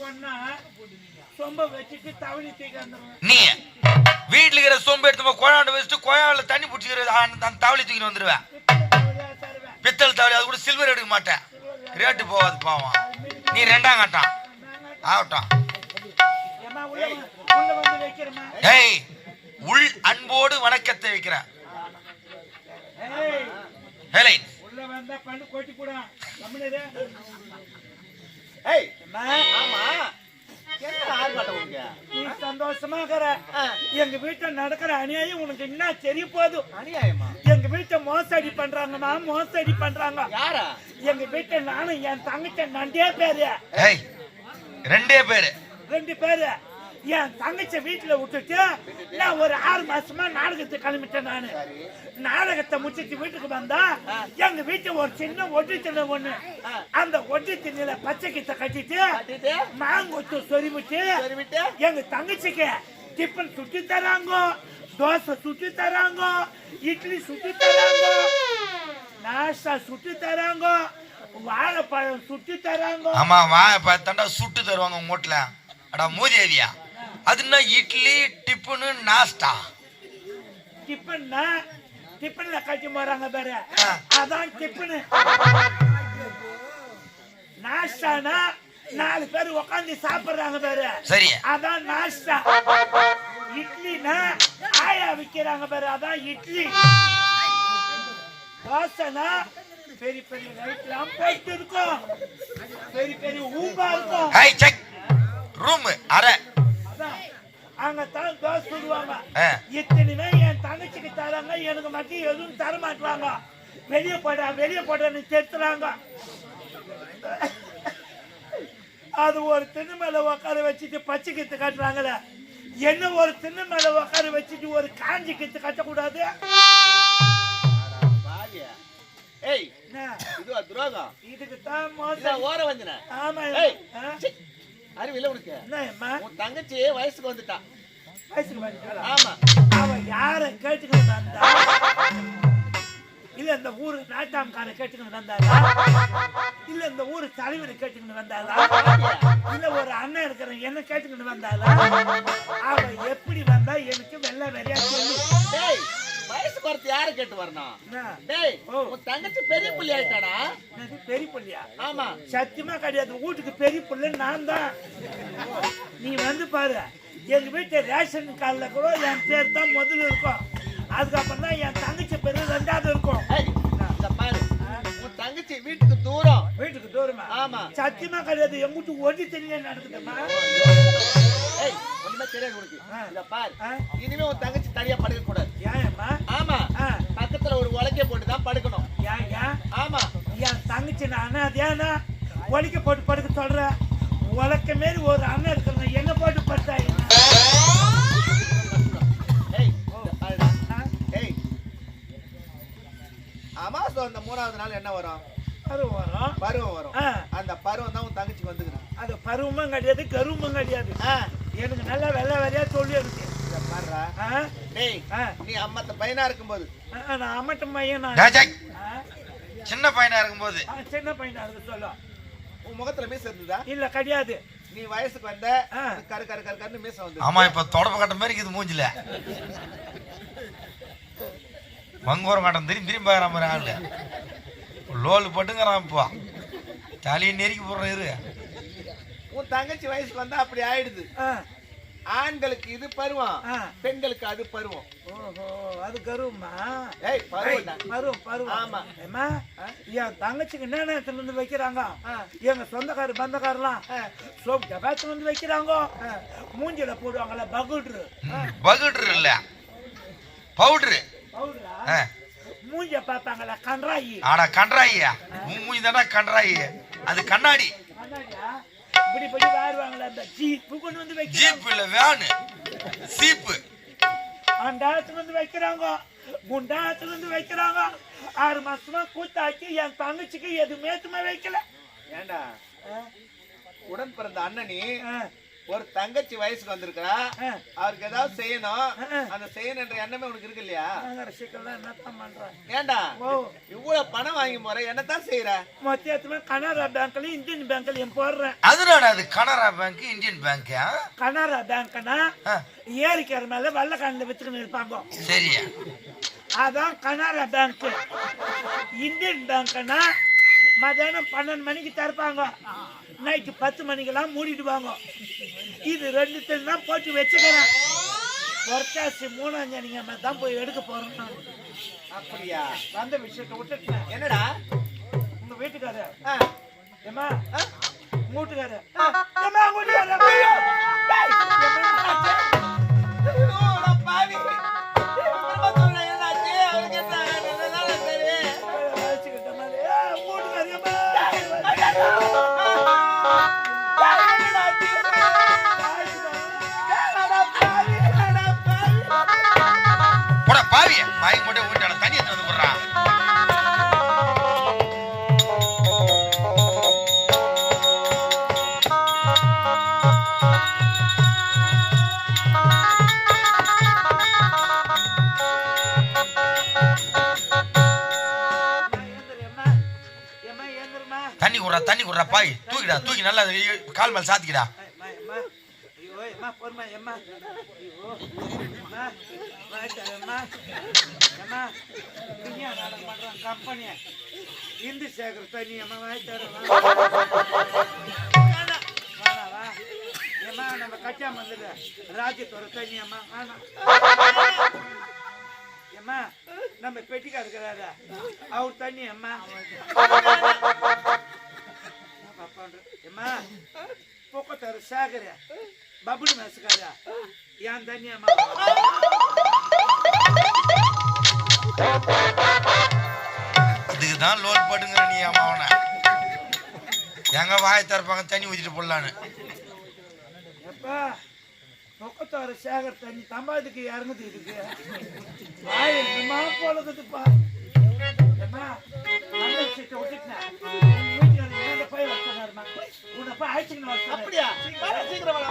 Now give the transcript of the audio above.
பொண்ணா. சொம்ப வச்சுட்டு தவணி தூக்கி வந்துடும் நீ வீட்டுல இருக்கிற சோம்பு எடுத்து குழாண்ட வச்சுட்டு குழாவில தண்ணி பிடிச்சிக்கிற அந்த தவளை தூக்கிட்டு வந்துடுவேன் பித்தளை தவளை அது கூட சில்வர் எடுக்க மாட்டேன். ரேட்டு போகாது பாவம். நீ ரெண்டாம் கட்டம். ஆகட்டும். ஏய் உள் அன்போடு வணக்கத்தை வைக்கிறேன். ஏய் ஹேலை. உள்ள வந்தா பண்ணு கொட்டி கூட கம்முனு ஏய் அம்மா ஆமா. நீ சந்தோஷமா இருக்கிற எங்க வீட்டுல நடக்கிற அநியாயம் உனக்கு என்ன தெரிய போதும் அநியாயமா? எங்க வீட்டை மோசடி பண்றாங்கம்மா மோசடி பண்றாங்க. யாரா? எங்க வீட்டுல நானும் என் தங்கச்சி நண்டே பேரு. ஏய் ரெண்டே பேரு. ரெண்டு பேரு. என் தங்கச்சி வீட்டுல விட்டுட்டு நான் ஒரு ஆறு மாசமா நாடகத்துக்கு கிளம்பிட்டேன் நானு. நாடகத்தை முடிச்சிட்டு வீட்டுக்கு வந்தா எங்க வீட்டு ஒரு சின்ன ஒட்டு திண்ணை ஒண்ணு. அந்த ஒட்டு திண்ணில பச்சை கித்த கட்டிட்டு கட்டிட்டு? மாங்கொத்து சொருவிட்டு? எங்க தங்கச்சிக்கு டிஃபன் சுட்டி தராங்க தோசை சுட்டி தராங்க இட்லி சுட்டி தராங்க நாஷ்டா சுட்டி தராங்க வாழைப்பழம் சுட்டி தராங்க. ஆமா வா பார்த்தாண்டா சுட்டு தருவாங்க உங்க வீட்டுல அடா மூதேவியா? அது என்ன இட்லி டிஃபனு நாஸ்டா. டிஃபன்னா டிஃபன்ல கட்டி போறாங்க பாரு. அதான் டிஃபனு நாஷ்டானா நாலு பேர் உட்காந்து சாப்பிடுறாங்க பாரு. சரி. அதான் நாஷ்டா இட்லினா ஆயா விக்கிறாங்க பாரு அதான் இட்லி. தோசைனா பெரிய பெரிய லைட்லாம் போட்டு இருக்கும் பெரிய பெரிய ஊம்பா இருக்கும். High check. ரூம் அரை. அதான் அங்க தான் தோசை ஆ. இத்தனைமே என் தங்கச்சிக்கு தராங்க எனக்கு மட்டும் எதுவும் தர மாட்டாங்க வெளியே போடா வெளியே போடான்னு தெத்துறாங்க அது ஒரு திண்ணு மேல உட்கார வச்சுட்டு பச்சை கித்து கட்டுறாங்கல்ல என்ன ஒரு திண்ணு மேல உட்கார வச்சுட்டு ஒரு காஞ்சி கித்து கட்டக்கூடாது? ஏய் என்ன? இது துரோகம்? இதுக்கு தான் மோசம் ஓர வந்தன ஆமா ஏய் அறிவில்ல உனக்கு. உன் தங்கச்சி வயசுக்கு வந்துட்டா. வயசுக்கு வந்துட்டாளா? ஆமா. அவ யார கேட்டுக்கிட்டு வந்தா? இல்ல இந்த ஊரு நாட்டாம்கார கேட்டுக்கிட்டு வந்தாளா? இல்ல இந்த ஊரு தலைவரை கேட்டுக்கிட்டு வந்தாளா? இல்ல ஒரு அண்ணன் இருக்கிற என்ன கேட்டுக்கிட்டு வந்தாளா? அவ எப்படி வந்தா? எனக்கு வெள்ளை வெறியா சொல்லு டேய் வயசுக்கு வரது யாரை கேட்டு வரணும்? டேய். உன் தங்கச்சி பெரிய புள்ளி ஆயிட்டாடா பெரிய புள்ளியா? ஆமா. சத்தியமா கிடையாது. வீட்டுக்கு பெரிய புள்ள நான் தான். நீ வந்து பாரு. எங்க வீட்டு ரேஷன் கார்டுல கூட என் பேர் தான் முதல்ல இருக்கும். அதுக்கப்புறம் தான் என் தங்கச்சி பேர் ரெண்டாவது இருக்கும். பாரு. உன் தங்கச்சி வீட்டுக்கு தூரம். வீட்டுக்கு தூரமா? ஆமா. சத்தியமா கிடையாது. எங்க வீட்டு ஒட்டி தெரியல நடக்குதுமா ஏய் ஒண்ணுமே தெரியாது உனக்கு. இத பாரு. இனிமே உன் தங்கச்சி தனியா படுக்க கூடாது ஆமா. பக்கத்துல ஒரு உலக்கைய போட்டு தான் படுக்கணும். ஏன் ஏன் ஆமா. என் தங்கச்சி நான் அனாதையானா ஒலிக்க போட்டு படுக்க சொல்ற? உலக்க மாரி ஒரு அண்ணன் இருக்கிற எங்க போட்டு படுத்தா என்ன? அமாவாசை அந்த மூணாவது நாள் என்ன வரும்? அது வரும். பருவம் வரும். அந்த பருவம் தான் உன் தங்கச்சிக்கு வந்துக்குது. அது பருவமும் கிடையாது கருவமும் கிடையாது. எனக்கு நல்லா வெள்ளை வெள்ளையா சொல்லி இருக்கு. நீ அம்மத்த பையனா இருக்கும்போது. ஆ, நான் அம்மட்ட பையன்? சின்ன பையனா இருக்கும்போது. ஆ, சின்ன பையனா இருக்கு சொல்லும் உன் முகத்துல மீச இருந்ததா? இல்ல கிடையாது. நீ வயசுக்கு வந்த ஆ. கரு கரு கரு கருன்னு மீச வந்து ஆமா இப்ப தொடப்பு கட்ட மாதிரி இருக்குது மூஞ்சில. மங்கோரம் கட்டம் திரும்பி திரும்பி பார்க்குற மாதிரி ஆளு. லோலு போட்டுங்கிறான் இப்போ தலையை நெருக்கி போடுற இரு. உன் தங்கச்சி வயசுக்கு வந்தா அப்படி ஆயிடுது. ஆ, ஆண்களுக்கு இது பருவம் ஆ. பெண்களுக்கு அது பருவம். ஓஹோ அது கருவமா? ஏய் பருவம்டா பருவம் பருவம். ஆமா. ஏம்மா என் தங்கச்சிக்கு என்ன நேரத்துல இருந்து வைக்கிறாங்க? ஆ. எங்க சொந்தக்கார பந்தக்காரெல்லாம் சோப் டபாத்துல வந்து வைக்கிறாங்க? மூஞ்சில போடுவாங்கல்ல பகுட்ரு. பகுட்ரு இல்ல. பவுட்ரு. பவுடரா. மூஞ்ச பார்ப்பாங்கல்ல கன்றாயி. ஆடா கன்றாயியா? மூஞ்சி தானே கன்றாயி. அது கண்ணாடி. கண்ணாடியா? இப்படி இப்படி வாருவாங்களே அந்த ஜீப்பு கொண்டு வந்து வைக்கிறாங்க. ஜீப் இல்ல வேனு சீப்பு. அந்த இடத்துல வந்து வைக்கிறாங்க. குண்டாத்துல இருந்து வைக்கிறாங்க. ஆறு மாசமா கூத்தாக்கி என் தங்கச்சிக்கு எதுவுமே வைக்கல. ஏண்டா? உடன் பிறந்த அண்ணனி ஆ, ஒரு தங்கச்சி வயசுக்கு வந்திருக்கிறா. ஆ. அவருக்கு ஏதாவது செய்யணும். அந்த செய்யணுன்ற எண்ணமே உனக்கு இருக்கு இல்லையா? ஏண்டா? ஓ. இவ்வளவு பணம் வாங்கி முறை என்னத்தான் செய்யற மொத்தத்துமே கனரா பேங்க்லயும் இந்தியன் பேங்க்லயும் போடுறேன் அதனால அது Canara bank Indian bank Canara பேங்க்னா ஏரிக்கிற மேல வெள்ளக்கானில வித்துக்கின்னு இருப்பாங்க. சரியா. அதான் கனரா பேங்க். இந்தியன் பேங்க்னா மத்தியானம் பன்னெண்டு மணிக்கு திறப்பாங்க. நைட்டு பத்து மணிக்கெல்லாம் மூடிடுவாங்க. இது ரெண்டுத்தையும் தான் போட்டு வச்சுக்கிறேன். பொற்காசி மூணாம் ஜனிங்க தான் போய் எடுக்க போறோம். நான். அப்படியா? வந்த விஷயத்தை விட்டுட்டேன். என்னடா? உங்க வீட்டுக்காரர். ஏமா வீட்டுக்காரர். மயக்க வாய் மட்டும் தண்ணி எடுத்து வந்து போடுறான் தண்ணி குடுறா தண்ணி குடுறா பாய். தூக்கிடா தூக்கி நல்லா கால் மேல சாத்திக்கிடா. ஐயோ, அம்மா, போதுமா, அம்மா. அம்மா, வாய்த்தாரு, அம்மா. அம்மா, துணியா நாடகம் பண்றான், company. இந்து சேகர் தனி அம்மா, வாய்த்தாரு, வா. வேணாம், வா. அம்மா, நம்ம கச்சா மந்திர ராஜ்யத்தோட தனி அம்மா வேணாம் அம்மா நம்ம பெட்டிக்கா இருக்கிறாரு அவர் தண்ணி அம்மா அம்மா பொக்கத்தாரு சாகர பபுள் மேசுக்காரா ஏன் தண்ணி அம்மா இதுக்கு தான் லோன் போட்டுங்கிற நீ அம்மா அவனை. எங்க வாயை திறப்பாங்க? தண்ணி ஊத்திட்டு போடலான்னு. எப்பா பொக்கத்தாரு சேகர் தண்ணி தம்பாதுக்கு இறங்குது இதுக்கு. ஆயிரமா போலதுப்பா அம்மா நல்ல சீட்டை விட்டுட்டேன். வச்சுருந்தாருமா உன்னை போய் அழைச்சிக்கணும் அப்படியா? சீக்கிரம் வர சீக்கிரம் வர